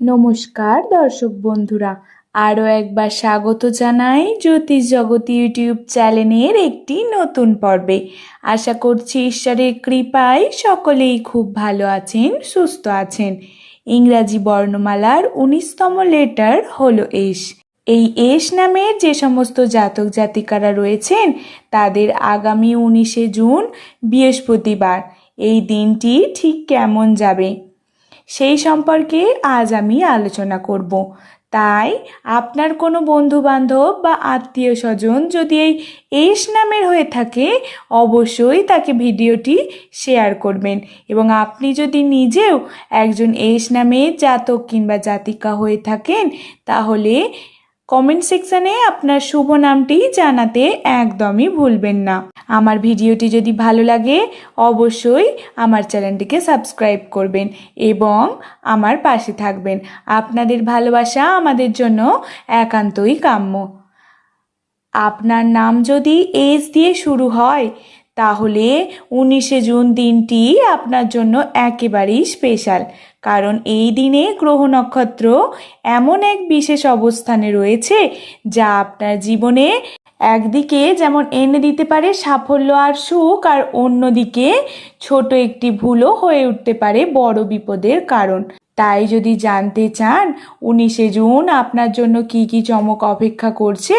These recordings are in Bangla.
নমস্কার দর্শক বন্ধুরা, আরও একবার স্বাগত জানাই জ্যোতিষ জগৎ ইউটিউব চ্যানেলের একটি নতুন পর্বে। আশা করছি ঈশ্বরের কৃপায় সকলেই খুব ভালো আছেন, সুস্থ আছেন। ইংরাজি বর্ণমালার উনিশতম লেটার হলো এস। এই এস নামের যে সমস্ত জাতক জাতিকারা রয়েছেন, তাদের আগামী উনিশে জুন বৃহস্পতিবার। এই দিনটি ঠিক কেমন যাবে? সেই সম্পর্কে আজ আমি আলোচনা করব। তাই আপনার কোনো বন্ধু বান্ধব বা আত্মীয় স্বজন যদি এই এস নামের হয়ে থাকে, অবশ্যই তাকে ভিডিওটি শেয়ার করবেন এবং আপনি যদি নিজেও একজন এস নামের জাতক কিংবা জাতিকা হয়ে থাকেন, তাহলে কমেন্ট সেকশানে আপনার শুভ নামটি জানাতে একদমই ভুলবেন না। আমার ভিডিওটি যদি ভালো লাগে, অবশ্যই আমার চ্যানেলটিকে সাবস্ক্রাইব করবেন এবং আমার পাশে থাকবেন। আপনাদের ভালোবাসা আমাদের জন্য একান্তই কাম্য। আপনার নাম যদি এস দিয়ে শুরু হয়, তাহলে উনিশে জুন দিনটি আপনার জন্য একেবারেই স্পেশাল কারণ এই দিনে গ্রহ নক্ষত্র এমন এক বিশেষ অবস্থানে রয়েছে যা আপনার জীবনে একদিকে যেমন এনে দিতে পারে সাফল্য আর সুখ, আর অন্যদিকে ছোট একটি ভুলও হয়ে উঠতে পারে বড় বিপদের কারণ। তাই যদি জানতে চান, উনিশে জুন আপনার জন্য কি কি চমক অপেক্ষা করছে,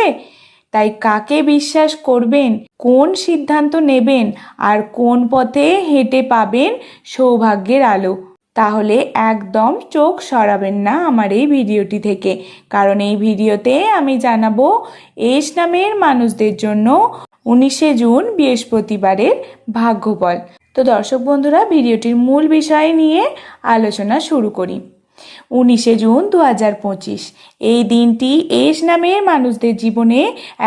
তাই কাকে বিশ্বাস করবেন, কোন সিদ্ধান্ত নেবেন, আর কোন পথে হেঁটে পাবেন সৌভাগ্যের আলো। তাহলে একদম চোখ সরাবেন না আমার এই ভিডিওটি থেকে। কারণ এই ভিডিওতে আমি জানাব এস নামের মানুষদের জন্য উনিশে জুন বৃহস্পতিবারের ভাগ্যফল। তো দর্শক বন্ধুরা, ভিডিওটির মূল বিষয় নিয়ে আলোচনা শুরু করি। উনিশে জুন দু হাজার পঁচিশ, এই দিনটি এস নামের মানুষদের জীবনে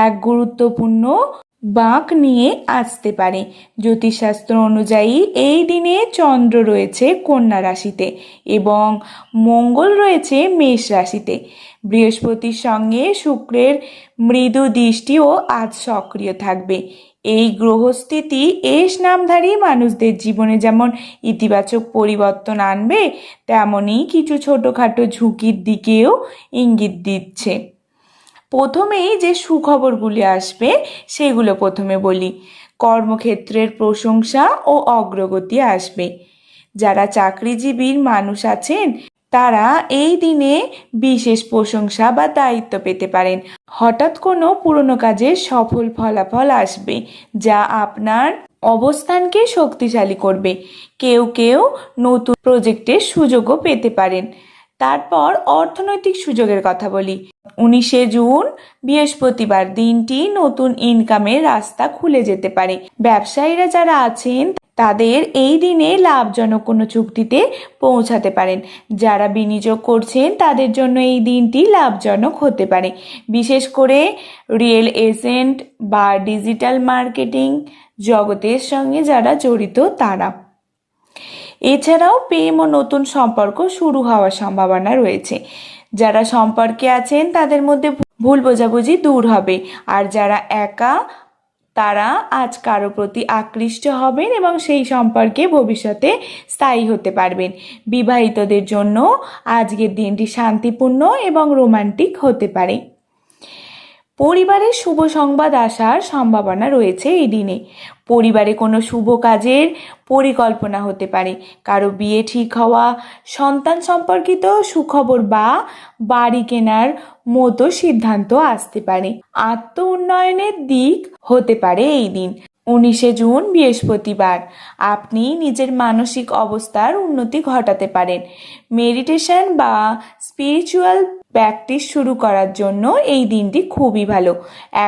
এক গুরুত্বপূর্ণ বাঁক নিয়ে আসতে পারে। জ্যোতিষশাস্ত্র অনুযায়ী এই দিনে চন্দ্র রয়েছে কন্যা রাশিতে এবং মঙ্গল রয়েছে মেষ রাশিতে। বৃহস্পতির সঙ্গে শুক্রের মৃদু দৃষ্টিও আজ সক্রিয় থাকবে। এই গ্রহস্থিতি এস নামধারী মানুষদের জীবনে যেমন ইতিবাচক পরিবর্তন আনবে, তেমনই কিছু ছোটোখাটো ঝুঁকির দিকেও ইঙ্গিত দিচ্ছে। প্রথমেই যে সুখবরগুলি আসবে, সেগুলো প্রথমে বলি। কর্মক্ষেত্রের প্রশংসা ও অগ্রগতি আসবে। যারা চাকরিজীবীর মানুষ আছেন, তারা এই দিনে বিশেষ প্রশংসা বা দায়িত্ব পেতে পারেন। হঠাৎ কোনো পুরনো কাজের সফল ফলাফল আসবে, যা আপনার অবস্থানকে শক্তিশালী করবে। কেউ কেউ নতুন প্রজেক্টের সুযোগও পেতে পারেন। তারপর অর্থনৈতিক সুযোগের কথা বলি। উনিশে জুন, বৃহস্পতিবার দিনটি নতুন ইনকামের রাস্তা খুলে যেতে পারে। ব্যবসায়ীরা যারা আছেন, তাদের এই দিনে লাভজনক কোনো চুক্তিতে পৌঁছাতে পারেন। যারা বিনিয়োগ করছেন, তাদের জন্য এই দিনটি লাভজনক হতে পারে। বিশেষ করে রিয়েল এজেন্ট বা ডিজিটাল মার্কেটিং জগতের সঙ্গে যারা জড়িত, তারা। এছাড়াও প্রেম ও নতুন সম্পর্ক শুরু হওয়ার সম্ভাবনা রয়েছে। যারা সম্পর্কে আছেন, তাদের মধ্যে ভুল বোঝাবুঝি দূর হবে। আর যারা একা, তারা আজ কারও প্রতি আকৃষ্ট হবেন এবং সেই সম্পর্কে ভবিষ্যতে স্থায়ী হতে পারবেন। বিবাহিতদের জন্য আজকের দিনটি শান্তিপূর্ণ এবং রোমান্টিক হতে পারে। পরিবারের শুভ সংবাদ আসার সম্ভাবনা রয়েছে এই দিনে। পরিবারে কোনো শুভ কাজের পরিকল্পনা হতে পারে। কারও বিয়ে ঠিক হওয়া, সন্তান সম্পর্কিত সুখবর বা বাড়ি কেনার মতো সিদ্ধান্ত আসতে পারে। আত্ম উন্নয়নের দিক হতে পারে এই দিন। উনিশে জুন, বৃহস্পতিবার। আপনি নিজের মানসিক অবস্থার উন্নতি ঘটাতে পারেন। মেডিটেশন বা স্পিরিচুয়াল প্র্যাকটিস শুরু করার জন্য এই দিনটি খুবই ভালো।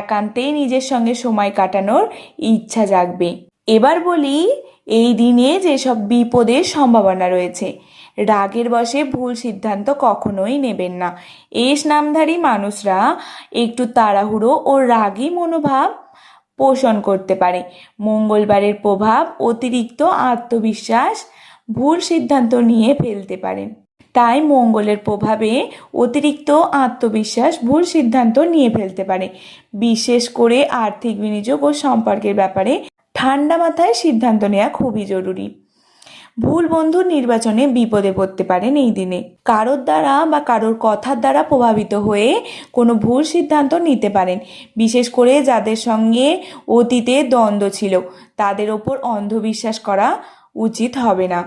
একান্তেই নিজের সঙ্গে সময় কাটানোর ইচ্ছা জাগবে। এবার বলি, এই দিনে যেসব বিপদের সম্ভাবনা রয়েছে, রাগের বসে ভুল সিদ্ধান্ত কখনোই নেবেন না। এস নামধারী মানুষরা একটু তাড়াহুড়ো ও রাগী মনোভাব পোষণ করতে পারে। মঙ্গলবারের প্রভাব অতিরিক্ত আত্মবিশ্বাস ভুল সিদ্ধান্ত নিয়ে ফেলতে পারেন তাই মঙ্গলের প্রভাবে অতিরিক্ত আত্মবিশ্বাস ভুল সিদ্ধান্ত নিয়ে ফেলতে পারে। বিশেষ করে আর্থিক বিনিয়োগ ও সম্পর্কের ব্যাপারে ঠান্ডা মাথায় সিদ্ধান্ত নেওয়া খুবই জরুরি। ভুল বন্ধুর নির্বাচনে বিপদে পড়তে পারেন এই দিনে। কারোর দ্বারা বা কারোর কথার দ্বারা প্রভাবিত হয়ে কোনো ভুল সিদ্ধান্ত নিতে পারেন। বিশেষ করে যাদের সঙ্গে অতীতে দ্বন্দ্ব ছিল, তাদের ওপর অন্ধবিশ্বাস করা উচিত হবে না।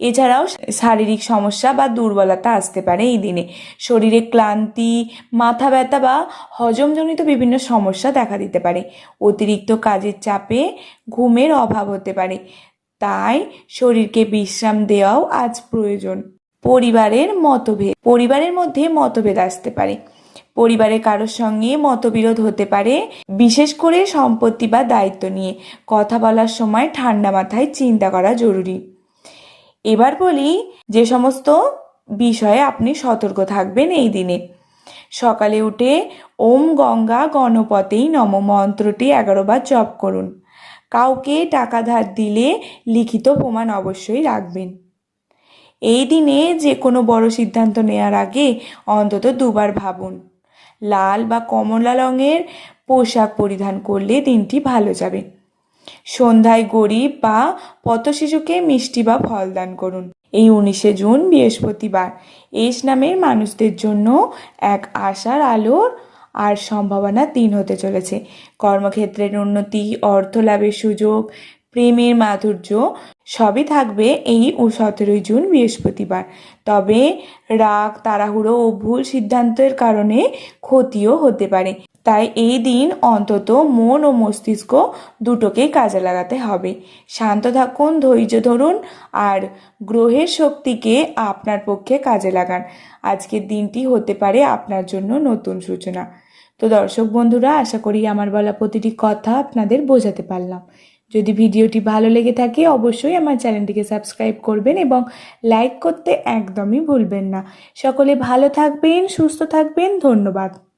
এছাড়াও শারীরিক সমস্যা বা দুর্বলতা আসতে পারে এই দিনে। শরীরে ক্লান্তি, মাথা ব্যথা বা হজমজনিত বিভিন্ন সমস্যা দেখা দিতে পারে। অতিরিক্ত কাজের চাপে ঘুমের অভাব হতে পারে। তাই শরীরকে বিশ্রাম দেওয়াও আজ প্রয়োজন। পরিবারের মতভেদ, পরিবারের মধ্যে মতভেদ আসতে পারে। পরিবারে কারোর সঙ্গে মতবিরোধ হতে পারে, বিশেষ করে সম্পত্তি বা দায়িত্ব নিয়ে। কথা বলার সময় ঠান্ডা মাথায় চিন্তা করা জরুরি। এবার বলি যে সমস্ত বিষয়ে আপনি সতর্ক থাকবেন এই দিনে। সকালে উঠে ওম গঙ্গা গণপতেই নম মন্ত্রটি এগারো বার জপ করুন। কাউকে টাকা ধার দিলে লিখিত প্রমাণ অবশ্যই রাখবেন। এই দিনে যে কোনো বড় সিদ্ধান্ত নেওয়ার আগে অন্তত দুবার ভাবুন। লাল বা কমলা রঙের পোশাক পরিধান করলে দিনটি ভালো যাবে। সন্ধ্যায় গরিব বা পথশিশুকে মিষ্টি বা ফল দান করুন। এই উনিশে জুন বৃহস্পতিবার। এস নামের মানুষদের জন্য এক আশার আলোর আর সম্ভাবনা তিন হতে চলেছে। কর্মক্ষেত্রের উন্নতি, অর্থ লাভের সুযোগ, প্রেমের মাধুর্য সবই থাকবে এই সতেরোই জুন বৃহস্পতিবার। তবে রাগ, তাড়াহুড়ো ও ভুল সিদ্ধান্তের কারণে ক্ষতিও হতে পারে। তাই এই দিন অন্তত মন ও মস্তিষ্ক দুটোকেই কাজে লাগাতে হবে। শান্ত থাকুন, ধৈর্য ধরুন আর গ্রহের শক্তিকে আপনার পক্ষে কাজে লাগান। আজকের দিনটি হতে পারে আপনার জন্য নতুন সূচনা। তো দর্শক বন্ধুরা, আশা করি আমার বলা প্রতিটি কথা আপনাদের বোঝাতে পারলাম। যদি ভিডিওটি ভালো লেগে থাকে, অবশ্যই আমার চ্যানেলটিকে সাবস্ক্রাইব করবেন এবং লাইক করতে একদমই ভুলবেন না। সকলে ভালো থাকবেন, সুস্থ থাকবেন, ধন্যবাদ।